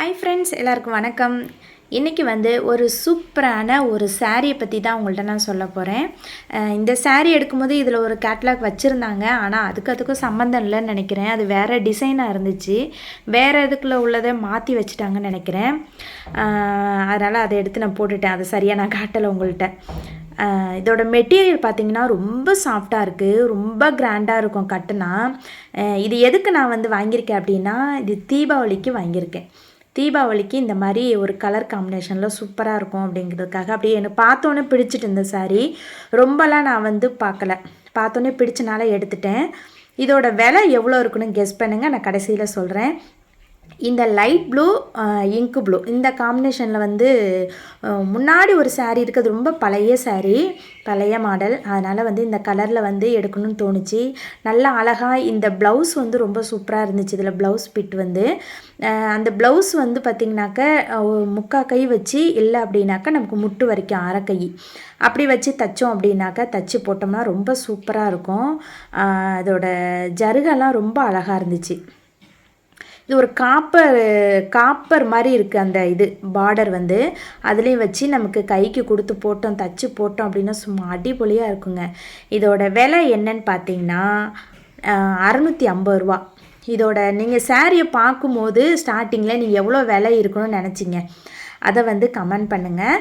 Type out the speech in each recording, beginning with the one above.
Hi friends எல்லாருக்கும் வணக்கம். இன்றைக்கி வந்து ஒரு சூப்பரான ஒரு சாரியை பற்றி தான் உங்கள்கிட்ட நான் சொல்ல போகிறேன் இந்த சாரீ எடுக்கும்போது இதில் ஒரு கேட்லாக் வச்சுருந்தாங்க. ஆனால் அதுக்கு அதுக்கும் சம்மந்தம் இல்லைன்னு நினைக்கிறேன். அது வேறு டிசைனாக இருந்துச்சு. வேறு இதுக்குள்ளே உள்ளதை மாற்றி வச்சுட்டாங்கன்னு நினைக்கிறேன். அதனால் அதை எடுத்து நான் போட்டுட்டேன். அதை சரியாக நான் காட்டலை உங்கள்கிட்ட இதோட மெட்டீரியல் பார்த்தீங்கன்னா ரொம்ப சாஃப்டாக இருக்குது ரொம்ப கிராண்டாக இருக்கும் கட்டுனா. இது எதுக்கு நான் வந்து வாங்கியிருக்கேன் அப்படின்னா இது தீபாவளிக்கு வாங்கியிருக்கேன். தீபாவளிக்கு இந்த மாதிரி ஒரு கலர் காம்பினேஷனில் சூப்பராக இருக்கும் அப்படிங்கிறதுக்காக அப்படியே எனக்கு பார்த்தோன்னே பிடிச்சிட்டு இந்த சாரீ ரொம்பலாம் நான் வந்து பார்க்கல. பார்த்தோன்னே பிடிச்சனால எடுத்துட்டேன். இதோட விலை எவ்வளோ இருக்குன்னு கெஸ் பண்ணுங்கள் நான் கடைசியில் சொல்கிறேன் இந்த லைட் ப்ளூ இங்கு ப்ளூ இந்த காம்பினேஷனில் வந்து முன்னாடி ஒரு சாரீ இருக்குது ரொம்ப பழைய சாரீ பழைய மாடல் அதனால் வந்து இந்த கலரில் வந்து எடுக்கணும்னு தோணுச்சு. நல்லா அழகாக இந்த ப்ளவுஸ் வந்து ரொம்ப சூப்பராக இருந்துச்சு. இதில் ப்ளவுஸ் பிட் வந்து. அந்த ப்ளவுஸ் வந்து பார்த்திங்கனாக்க முக்கா கை வச்சு இல்லை அப்படின்னாக்கா நமக்கு முட்டு வரைக்கும் அரை கை. அப்படி வச்சு தைச்சோம் அப்படின்னாக்கா தச்சு போட்டோம்னா ரொம்ப சூப்பராக இருக்கும். அதோடய அதோட ஜருகெல்லாம் ரொம்ப அழகாக இருந்துச்சு. இது ஒரு காப்பர் காப்பர் மாதிரி இருக்குது அந்த இது பார்டர் வந்து. அதுலேயும் வச்சு நமக்கு கைக்கு கொடுத்து போட்டோம் தச்சு போட்டோம் அப்படின்னா சும்மா அடிபொலியாக இருக்குங்க. இதோட விலை என்னன்னு பார்த்தீங்கன்னா அறநூற்றி ஐம்பது ரூபா. இதோட நீங்கள் சாரியை பார்க்கும்போது ஸ்டார்டிங்கில் நீங்கள் எவ்வளோ விலை இருக்கணும்னு நினச்சிங்க? அதை வந்து கமெண்ட் பண்ணுங்கள்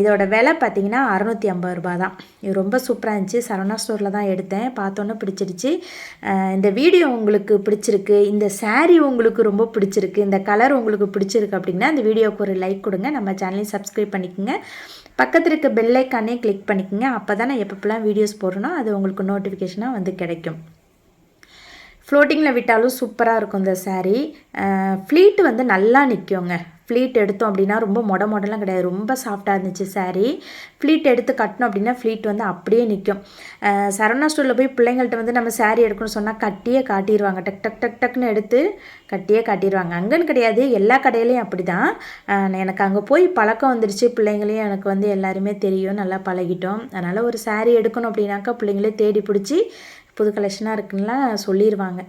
இதோட விலை பார்த்தீங்கன்னா அறநூற்றி ஐம்பது ரூபா தான் இது ரொம்ப சூப்பராக இருந்துச்சு. சரவணா ஸ்டோரில் தான் எடுத்தேன். பார்த்தோன்னே பிடிச்சிருச்சு இந்த வீடியோ உங்களுக்கு பிடிச்சிருக்கு இந்த சாரீ உங்களுக்கு ரொம்ப பிடிச்சிருக்கு இந்த கலர் உங்களுக்கு பிடிச்சிருக்கு அப்படின்னா இந்த வீடியோவுக்கு ஒரு லைக் கொடுங்க. நம்ம சேனலையும் சப்ஸ்கிரைப் பண்ணிக்கோங்க. பக்கத்தில் இருக்க பெல்லைக்கானே கிளிக் பண்ணிக்கோங்க. அப்போ தான் நான் எப்பப்பெல்லாம் வீடியோஸ் போடுறேனோ அது உங்களுக்கு நோட்டிஃபிகேஷனாக வந்து கிடைக்கும். ஃப்ளோட்டிங்கில் விட்டாலும் சூப்பராக இருக்கும் இந்த சாரீ ஃப்ளீட் வந்து நல்லா நிற்குங்க ஃப்ளீட் எடுத்தோம் அப்படின்னா ரொம்ப மொட மொடலாம் கிடையாது. ரொம்ப சாஃப்டாக இருந்துச்சு சாரீ ஃப்ளீட் எடுத்து கட்டினோம் அப்படின்னா ஃப்ளீட் வந்து அப்படியே நிற்கும் சரவணா ஸ்டோரில் போய் பிள்ளைங்கள்ட்ட வந்து நம்ம சாரீ எடுக்கணும்னு சொன்னால் கட்டியே காட்டிடுவாங்க டக் டக் டக் டக்னு எடுத்து கட்டியே காட்டிடுவாங்க அங்கேன்னு கிடையாது. எல்லா கடையிலையும் அப்படி தான் எனக்கு அங்கே போய் பழக்கம் வந்துடுச்சு பிள்ளைங்களையும் எனக்கு வந்து எல்லாருமே தெரியும். நல்லா பழகிட்டோம். அதனால் ஒரு சாரீ எடுக்கணும் அப்படின்னாக்கா பிள்ளைங்களே தேடி பிடிச்சி புது கலெக்ஷனாக இருக்குன்னா சொல்லிடுவாங்க